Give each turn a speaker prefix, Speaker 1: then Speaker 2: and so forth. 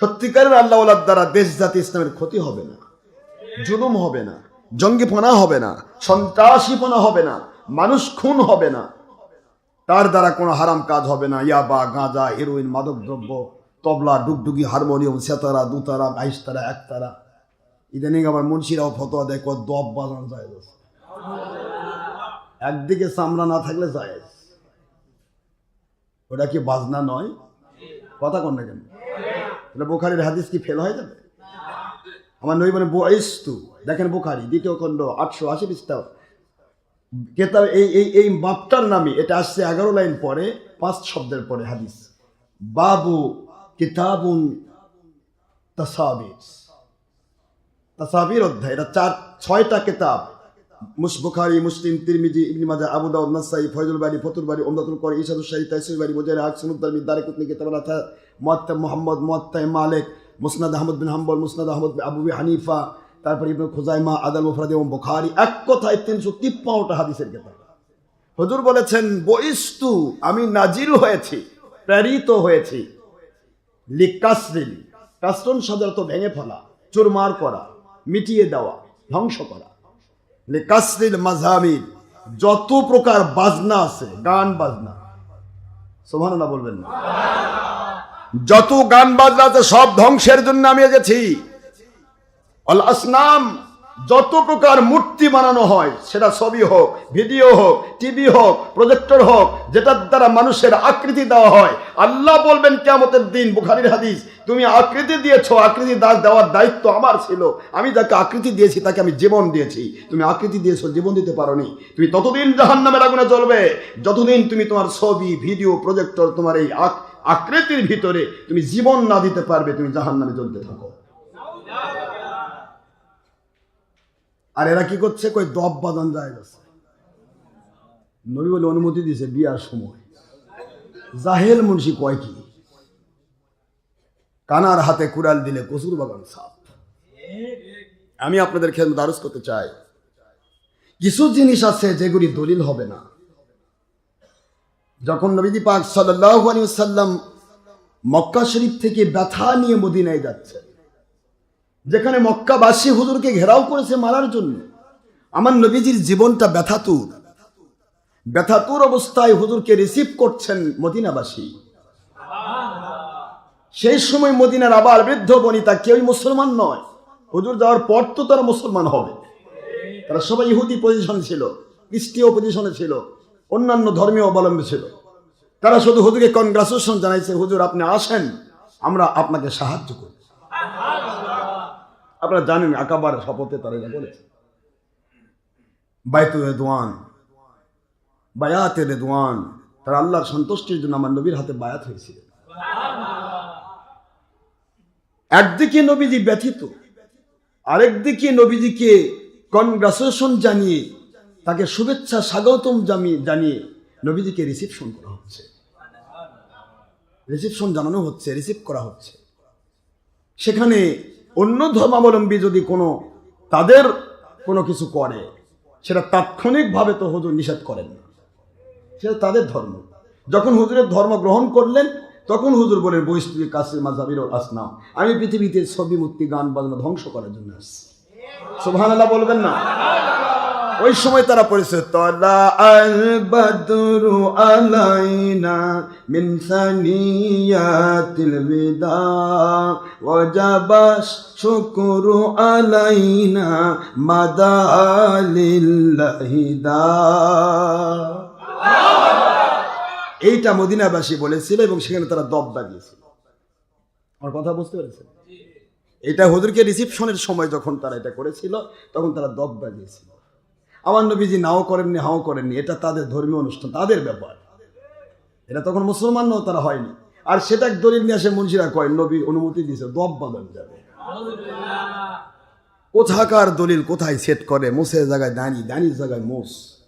Speaker 1: সত্যিকারের আল্লাহ দ্বারা দেশ, জাতি, ইসলামের ক্ষতি হবে না। জুলুম হবে না। জঙ্গিপনা হবে না। সন্ত্রাসীপনা হবে না। মানুষ খুন হবে না। তার দ্বারা কোনো হারাম কাজ হবে না। ইয়াবা, গাঁজা হেরোইন মাদক দ্রব্য তবলা, ডুগডুগি, হারমোনিয়াম, সেতারা, দুতারা বাইশ তারা একতারা। ইদানিং আবার মুন্সিরাও ফতোয়া দেয়, কত দব বাজানো যায় একদিকে চামড়া না থাকলে যায় ওটা কি বাজনা নয়? কথা কন না কেন? তাহলে বোখারির হাদিস কি ফেল হয়ে যাবে? আমার নই মানে বয়স্তু দেখেন বোখারি, দ্বিতীয় খণ্ড, আটশো আশি পৃষ্ঠা কেতাব, এই এই এই মাপটার নামে, এটা আসছে এগারো লাইন পরে, পাঁচ শব্দের পরে হাদিস। বাবু কিতাবুন তাসাবির। তাসাবির অধ্যায়, এটা চার, ছয়টা কেতাব। বুখারি, মুসলিম, তিরমিজি, ইবনি মাজা, আবু দাউদ, নাসাই, ফয়জুল বাড়ি ফতুল বাড়ি ওমদাতুল করি ইসাদুল শাহী তাইসুল বাড়ি মুজাহির হক সুনুদ্দার মিদারে কুতনি কিতাব রাথা মুআত্তা মুহাম্মদ মুআত্তা মালিক, Musnad Ahmad bin Hanbal, Musnad Ahmad Abu B Hanifa, তারপর ইবনে খুজাইমা, আদাল মুফরাদ এবং বুখারী, এক কথায় তিনশো তিপ্পান্নটা হাদিসের কেতাব। হুজুর বলেছেন, বইস্তু, আমি নাজিল হয়েছি, প্রেরিত হয়েছি, লিকাসরিল, কাস্টন সাধারণত ভেঙে ফেলা, চুরমার করা, মিটিয়ে দেওয়া, ধ্বংস করা। লিকাসরিল মাঝামিল যত প্রকার বাজনা আছে, গান বাজনা সোভানা বলবেন না। যত গান বাজনা আছে, সব ধ্বংসের জন্য আমি এসেছি। অল আসনাম যত প্রকার মূর্তি বানানো হয়, সেটা ছবি হোক, ভিডিও হোক, টিভি হোক, প্রজেক্টর হোক, যেটার দ্বারা মানুষের আকৃতি দেওয়া হয়। আল্লাহ বলবেন কেমতের দিন, বুখারির হাদিস, তুমি আকৃতি দিয়েছ, আকৃতি দাস দেওয়ার দায়িত্ব আমার ছিল। আমি যাকে আকৃতি দিয়েছি, তাকে আমি জীবন দিয়েছি। তুমি আকৃতি দিয়েছ, জীবন দিতে পারোনি। তুমি ততদিন জাহান নামের আগুনে জ্বলবে। যতদিন তুমি তোমার ছবি, ভিডিও, প্রজেক্টর, তোমার এই আক- আকৃতির ভিতরে তুমি জীবন না দিতে পারবে, তুমি জাহান নামে জ্বলতে থাকো। আর এরা কি করছে? কই, দব বাজান যায় গেছে নবী বলে, অনুমতি দিছে বিয়ার সময়। জাহেল মুন্সি কয় কি? কানার হাতে কুড়াল দিলে কসুর বাগান সাপ। আমি আপনাদের খেয়াল দারুস করতে চাই। কিছু জিনিস আছে যেগুলি দলিল হবে না। যখন নবীদি পাক সাল্লাল্লাহু আলাইহি সাল্লাম মক্কা শরীফ থেকে ব্যথা নিয়ে মদিনায় যাচ্ছে যেখানে মক্কাবাসী হুজুরকে ঘেরাও করেছে মারার জন্য। আমার নবীজির জীবনটা ব্যথাতুর। ব্যথাতুর অবস্থায় হুজুরকে রিসিভ করছেন মদিনাবাসী। সেই সময় মদিনার আবার বৃদ্ধ বনিতা কেউই মুসলমান নয়। হুজুর যাওয়ার পর তো তারা মুসলমান হবে। তারা সবাই ইহুদি পজিশনে ছিল, খ্রিস্টীয় পজিশনে ছিল, অন্যান্য ধর্মীয় অবলম্বী ছিল। তারা শুধু হুজুরকে কনগ্রাচুলেশন জানাইছে, হুজুর, আপনি আসেন, আমরা আপনাকে সাহায্য করি আপনারা জানেন আকাবার শপথে তারা এটা বলেছে। বাইতু রেদওয়ান বায়াতে রেদওয়ান, তারা আল্লাহর সন্তুষ্টির জন্য আমার নবীর হাতে বায়াত হয়েছিল একদিকে নবীজি ব্যথিত, আরেকদিকে নবীজিকে কনগ্রাচুলেশন জানিয়ে, তাকে শুভেচ্ছা, স্বাগতম জানিয়ে জানিয়ে নবীজিকে রিসিপশন করা হচ্ছে। রিসিপশন জানানো হচ্ছে রিসিভ করা হচ্ছে। সেখানে অন্য ধর্মাবলম্বী যদি কোনো, তাদের কোনো কিছু করে, সেটা তাৎক্ষণিকভাবে তো হুজুর নিষেধ করেন না। সেটা তাদের ধর্ম। যখন হুজুরের ধর্ম গ্রহণ করলেন, তখন হুজুর বলেন বৈষ্ণবী কাসির মাজাবির আসনাম। আমি পৃথিবীতে ছবি, মূর্তি, গান, বাজনা ধ্বংস করার জন্য আসছি। সুবহান বলবেন না? ওই সময় তারা পড়েছে তলা আল বদরু আলাইনা মিন সানিয়াতিল বিদা ওয়াজাবাস শুকরু আলাইনা মাদালিল্লাহিদা এইটা মদিনাবাসী বলেছিল এবং সেখানে তারা দব বাজিয়েছিল আমার কথা বুঝতে পেরেছেন? এটা হুজুরকে রিসিপশনের সময় যখন তারা এটা করেছিল তখন তারা দব বাজিয়েছিল আমার নবীজি নাও করেননি হাও করেননি। এটা তাদের ধর্মীয় অনুষ্ঠান তাদের ব্যাপার। এটা তখন মুসলমানও তারা হয়নি। আর সেটা এক দলিল নিয়ে আসে মুন্সিরা কয় নবী অনুমতি দিয়েছে দব বাঁধানো যাবে। কোথাকার দলিল কোথায় সেট করে মোসের জায়গায় দানি দানির জায়গায় মোস।